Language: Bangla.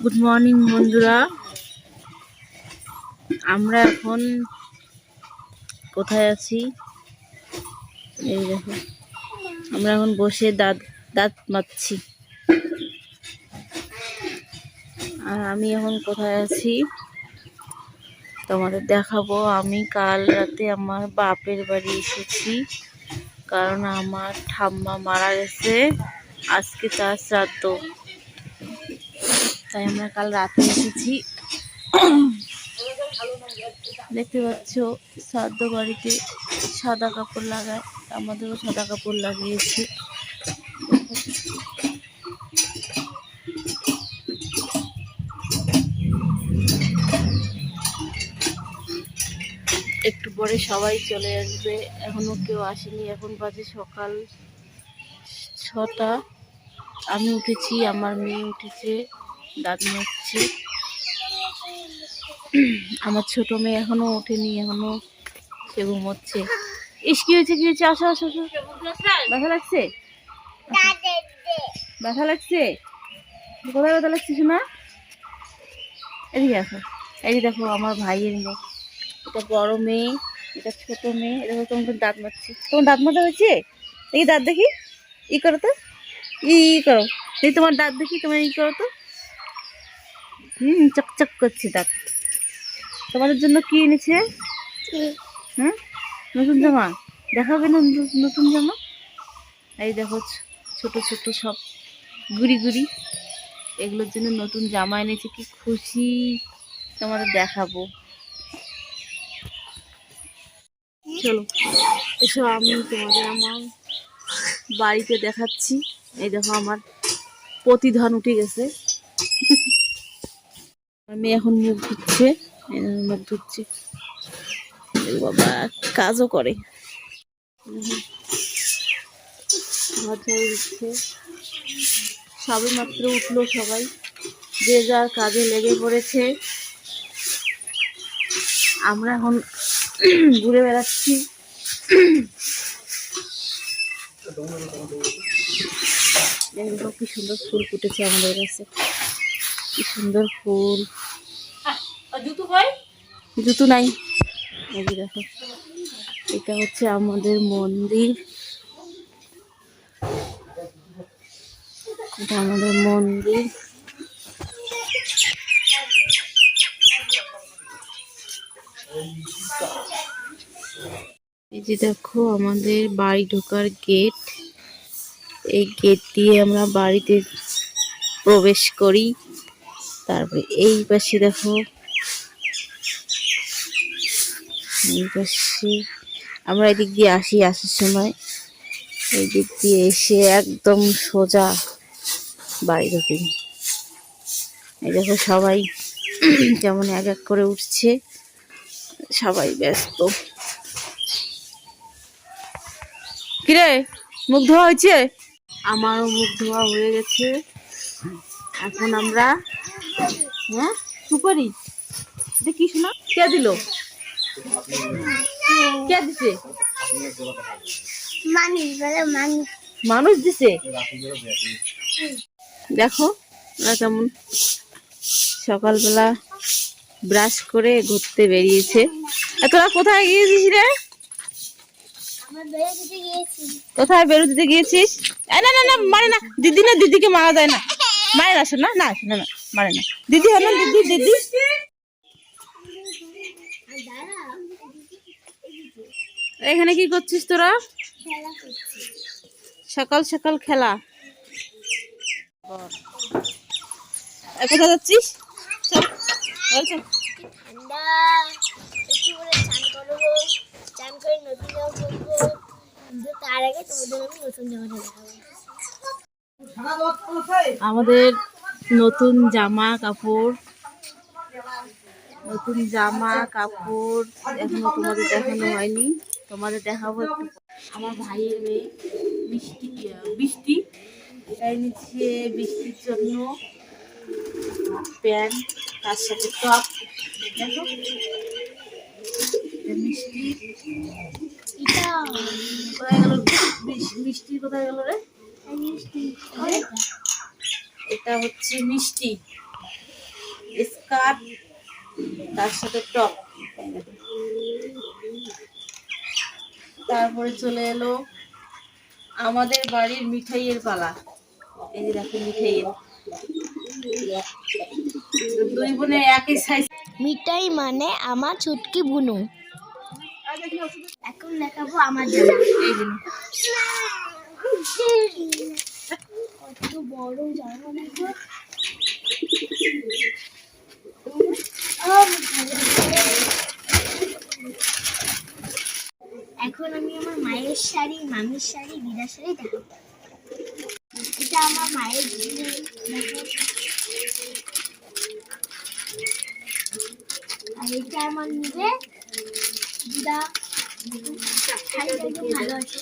গুড মর্নিং বন্ধুরা। আমরা এখন কোথায় আছি? এই দেখো। আমরা এখন বসে দাঁত দাঁত মারছি আর আমি এখন কোথায় আছি? তোমাদের দেখাবো। আমি কাল রাতে আমার বাপের বাড়ি এসেছি, কারণ আমার ঠাম্মা মারা গেছে। আজকে তার শ্রাদ্ধ। তাই আমরা কাল রাতে এসেছি। দেখতে পাচ্ছ, শ্রাদ্ধ বাড়িতে সাদা কাপড় লাগায়, আমাদেরও সাদা কাপড় লাগিয়েছি। একটু পরে সবাই চলে আসবে, এখনও কেউ আসেনি, এখন বাজে সকাল ছটা। আমি উঠেছি, আমার মেয়ে উঠেছে। দাঁত মারছে আমার ছোট মেয়ে এখনও ওঠেনি, এখনও সে ঘুমোচ্ছে। ইস, কি হয়েছে কি হয়েছে? আসো আসো ব্যথা লাগছে? ব্যথা লাগছে? কোথায় ব্যথা লাগছে শোনা এদিকে আসো। এই দেখো, আমার ভাইয়ের মেয়ে। এটা বড় মেয়ে, এটা ছোট মেয়ে। এটা তোমাকে দাঁত মারছে তোমার দাঁত মাথা হয়েছে? দেখি দাঁত দেখি। ই করো তো। ই করো। তোমার দাঁত দেখি, তোমার ই করো তো। হুম চকচক করছে দাঁত তোমাদের জন্য কি এনেছে? হ্যাঁ নতুন জামা? দেখাবে না নতুন- জামা? এই দেখো ছোট ছোট সব গুড়ি গুড়ি এগুলোর জন্য নতুন জামা এনেছে কি খুশি। তোমাদের দেখাবো। চলো এসো আমি তোমাদের আমার বাড়িতে দেখাচ্ছি। এই দেখো আমার প্রতিধান উঠে গেছে। মেয়ে এখন মুখ ধুচ্ছে মুখ ধুচ্ছে। বাবা, কাজও করে। দিচ্ছে। সবে মাত্র উঠল সবাই। যে যার কাজে লেগে পড়েছে। আমরা এখন ঘুরে বেড়াচ্ছি। দেখো কি সুন্দর ফুল ফুটেছে আমাদের কাছে। কি সুন্দর ফুল। জুতো নাই। দেখো, এটা হচ্ছে আমাদের মন্দির। এটা আমাদের মন্দির। এই যে দেখো, আমাদের বাড়ি ঢোকার গেট। এই গেট দিয়ে আমরা বাড়িতে প্রবেশ করি। তারপরে এই পাশে দেখো এই আমরা এদিক দিয়ে আসি আসার সময়। এই দিক দিয়ে এসে একদম সোজা বাড়ি ঢুকি। এই দেখো সবাই কেমন এক এক করে উঠছে। সবাই ব্যস্ত। কিরে, মুখ ধোয়া হয়েছে? আমারও মুখ ধোয়া হয়ে গেছে। এখন আমরা হ্যাঁ সুপারি। কি শোনা? কে দিল? কে দিছে? মানুষ বলে মানুষ। মানুষ দিছে? দেখো ওরা কেমন সকালবেলা ব্রাশ করে ঘুরতে বেরিয়েছে। তোরা কোথায় গিয়েছিস রে? আমরা বেড়ে দিতে কোথায় বেরোতে গিয়েছিস? না না না মারে না। দিদি না দিদিকে মারা যায় না। মারে না শোনা না শোনা না মারে না। দিদি হলো দিদি দিদি। দাঁড়া এখানে কি করছিস তোরা? সকাল সকাল খেলা। কোথায় যাচ্ছিস? আমাদের নতুন জামা কাপড় নতুন জামা, কাপড় এখনও তোমাদের দেখানো হয়নি। তোমাদের দেখাবো একটু। আমার ভাইয়ের মেয়ে বৃষ্টি বৃষ্টি এটাই নিচ্ছে বৃষ্টির জন্য প্যান্ট তার সাথে টপ। দেখো। মিষ্টি। কোথায় গেল? বৃষ্টি কোথায় গেল রে? এটা হচ্ছে মিষ্টি। স্কার্ট। তার সাথে টপ তারপরে চলে এলো আমাদের বাড়ির মিঠাইয়ের পালা। এই যে দেখো মিঠাইয়ের। দুই বোনে একই সাইজ মিঠাই মানে আমার ছুটকি বুনু। এখন দেখাবো আমার জামা এই জন্য কত বড় জামা দেখো এখন আমি আমার মায়ের শাড়ি মামির শাড়ি দিদার শাড়ি দেখা। এটা আমার মায়ের আর এটা আমার নিজে দিদা শাড়িটা ভালো আছে